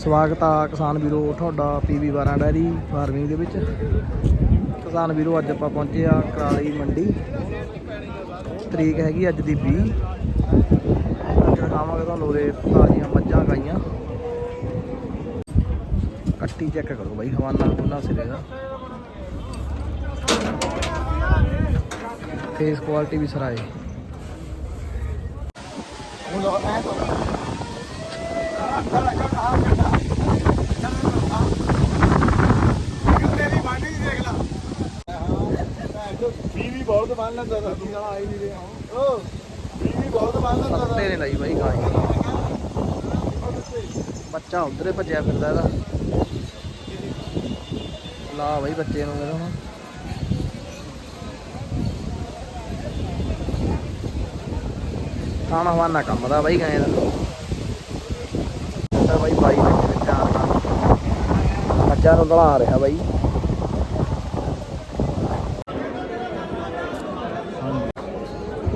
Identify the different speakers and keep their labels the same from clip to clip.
Speaker 1: ਸਵਾਗਤ ਆ ਕਿਸਾਨ ਵੀਰੋ, ਤੁਹਾਡਾ ਪੀਵੀ 12 ਡੈਰੀ ਫਾਰਮਿੰਗ ਦੇ ਵਿੱਚ। ਕਿਸਾਨ ਵੀਰੋ, ਅੱਜ ਆਪਾਂ ਪਹੁੰਚੇ ਆ ਕਰਾਲੀ ਮੰਡੀ। ਤਰੀਕ ਹੈਗੀ ਅੱਜ ਦੀ 20 ਅੱਜ ਦਿਖਾਵਾਂਗੇ ਤੁਹਾਨੂੰ ਉਰੇ ਤਾਜ਼ੀਆਂ ਮੱਝਾਂ ਗਾਈਆਂ। ਕੱਟੀ ਚੈੱਕ ਕਰੋ ਬਾਈ, ਹਵਾਨਾ ਖੁੱਲਾ ਸਿਰੇ ਦਾ। ਫੇਸ ਕੁਆਲਿਟੀ ਵੀ ਸਰਾਏ।
Speaker 2: ਵੀ ਬਹੁਤ ਬੰਨ ਲੈਂਦਾ ਤਾਂ ਤੂੰ ਆਈ ਨਹੀਂ ਰਿਹਾ ਓ ਵੀ ਬਹੁਤ ਬੰਨ ਲੈਂਦਾ
Speaker 1: ਸੱਤੇ ਨੇ ਲਈ ਬਾਈ ਗਾਂ ਬੱਚਾ ਉਧਰੇ ਭੱਜਿਆ ਫਿਰਦਾ ਇਹਦਾ। ਲਾ ਬਾਈ ਬੱਚੇ ਨੂੰ ਇਹਦਾ ਹੁਣ। ਖਾਣਾ ਹਵਾਨਾ ਕੰਮ ਦਾ ਬਾਈ ਗਾਏ ਦਾ ਤਾਂ ਬਾਈ ਬਾਈ ਦੇ ਵਿੱਚ ਚਾਰ ਬੱਚਾ ਨੂੰ ਦਲਾ ਰਿਹਾ ਬਾਈ।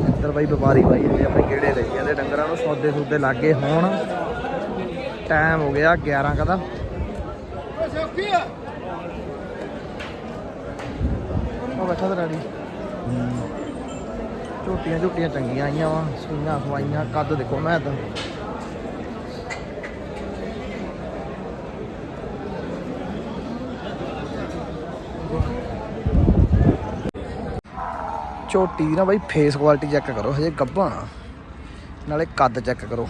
Speaker 1: ਇੱਧਰ ਬਾਈ ਵਪਾਰੀ ਬਾਈ ਜਿਹੜੇ ਆਪਣੇ ਕਿਹੜੇ ਲਈ ਜਾਂਦੇ ਡੰਗਰਾਂ ਨੂੰ ਸੌਦੇ ਸੌਦੇ ਲਾਗੇ ਹੋਣ। ਟਾਈਮ ਹੋ ਗਿਆ 11 ਕਦਾ ਉਹ ਬੈਠਾ ਤੇ ਝੋਟੀਆਂ ਝੋਟੀਆਂ ਚੰਗੀਆਂ ਆਈਆਂ ਵਾ ਸੂਈਆਂ ਸਵਾਈਆਂ ਕੱਦ ਦੇਖੋ ਮੈਂ ਤਾਂ। ਝੋਟੀ ਦੀ ਨਾ ਬਾਈ ਫੇਸ ਕੁਆਲਿਟੀ ਚੈੱਕ ਕਰੋ ਹਜੇ ਗੱਭਾ। ਨਾਲੇ ਕੱਦ ਚੈੱਕ ਕਰੋ।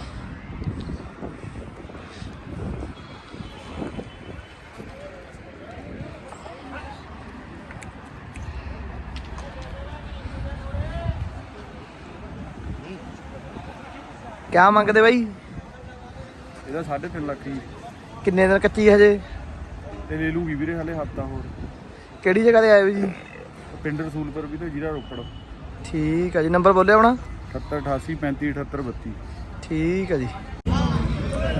Speaker 1: ਕਿਆ ਮੰਗਦੇ ਬਾਈ?
Speaker 2: ਇਹਦਾ 3.5 ਲੱਖ ਹੀ
Speaker 1: ਕਿੰਨੇ ਦਿਨ ਕੱਚੀ ਹਜੇ?
Speaker 2: ਤੇ ਲੈ ਲੂਗੀ ਵੀਰੇ ਹਲੇ ਹਫਤਾ ਹੋਰ।
Speaker 1: ਕਿਹੜੀ ਜਗ੍ਹਾ ਤੇ ਆਏ ਹੋ ਜੀ?
Speaker 2: ਪਿੰਡ ਰਸੂਲਪੁਰ ਵੀ ਤੇ ਜ਼ਿਲ੍ਹਾ ਰੋਪੜ।
Speaker 1: ਠੀਕ ਹੈ ਜੀ ਨੰਬਰ ਬੋਲਿਓ ਆਪਣਾ।
Speaker 2: 78 88 35 78 32
Speaker 1: ਠੀਕ ਹੈ ਜੀ।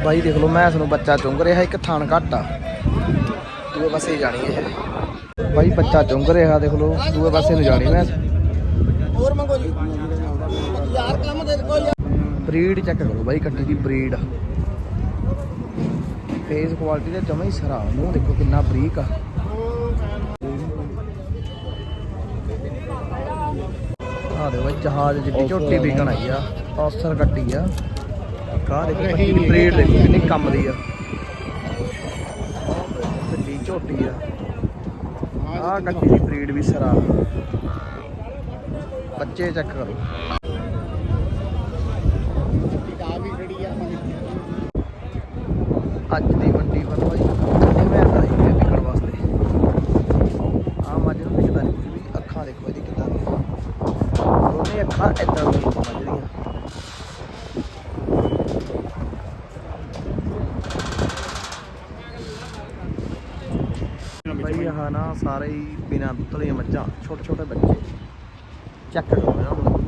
Speaker 1: ਬਾਈ ਦੇਖ ਲਓ ਮੈਂ ਨੂੰ ਬੱਚਾ ਚੁੰਗ ਰਿਹਾ ਇੱਕ ਥਣ ਘੱਟ ਆ। ਦੂਏ ਪਾਸੇ ਜਾਣੀ ਇਹ। ਬਾਈ ਬੱਚਾ ਚੁੰਗ ਰਿਹਾ ਦੇਖ ਲਓ ਦੂਏ ਪਾਸੇ ਨੂੰ ਜਾਣੀ ਮੈਂ।
Speaker 3: ਹੋਰ ਮੰਗੋ ਜੀ। ਯਾਰ ਕੰਮ ਦੇ ਕੋਈ
Speaker 1: ਬਰੀਡ ਚੈੱਕ ਕਰੋ ਬਾਈ ਕੱਟੀ ਦੀ ਬਰੀਡ। ਫੇਸ ਕੁਆਲਿਟੀ ਦਾ ਜਮਾ ਹੀ ਸਰਾ ਮੂੰਹ ਦੇਖੋ ਕਿੰਨਾ ਬਰੀਕ ਆ। ਆ ਦੇ ਬਾਈ ਜਹਾਜ਼ ਜਿੱਡੀ ਝੋਟੀ ਵਿਕਣ ਆਈ ਆ ਔਸਰ ਕੱਟੀ ਆ। ਕਾ ਦੇਖੋ ਕੱਟੀ ਦੀ ਬਰੀਡ ਦੇਖੋ ਕਿੰਨੀ ਕੰਮ ਦੀ ਆ। ਵੱਡੀ ਝੋਟੀ ਆ। ਆ ਕੱਟੀ ਦੀ ਬਰੀਡ ਵੀ ਸਰਾ। ਬੱਚੇ ਚੈੱਕ ਕਰੋ। ਅੱਜ ਦੀ ਮੰਡੀ ਜੀ ਕਿੰਨੇ ਮੈਂ ਆਈ ਹੈ ਵਿਕਣ ਵਾਸਤੇ ਆ ਮੱਝ ਨੂੰ ਦਿਖਦਾ ਨਹੀਂ ਕੁਝ ਵੀ ਅੱਖਾਂ ਦੇਖੋ ਇਹਦੀ ਕਿੱਦਾਂ ਦੀਆਂ ਦੋਨੇ ਅੱਖਾਂ ਇਦਾਂ ਦੀਆਂ ਮੱਝ ਦੀਆਂ ਬਈ ਆਹ ਨਾ ਸਾਰੇ ਹੀ ਬਿਨਾਂ ਦੁੱਧ ਵਾਲੀਆਂ ਮੱਝਾਂ ਛੋਟੇ ਛੋਟੇ ਬੱਚੇ। ਚੈੱਕ ਕਰੋ ਇਹਨਾਂ ਨੂੰ।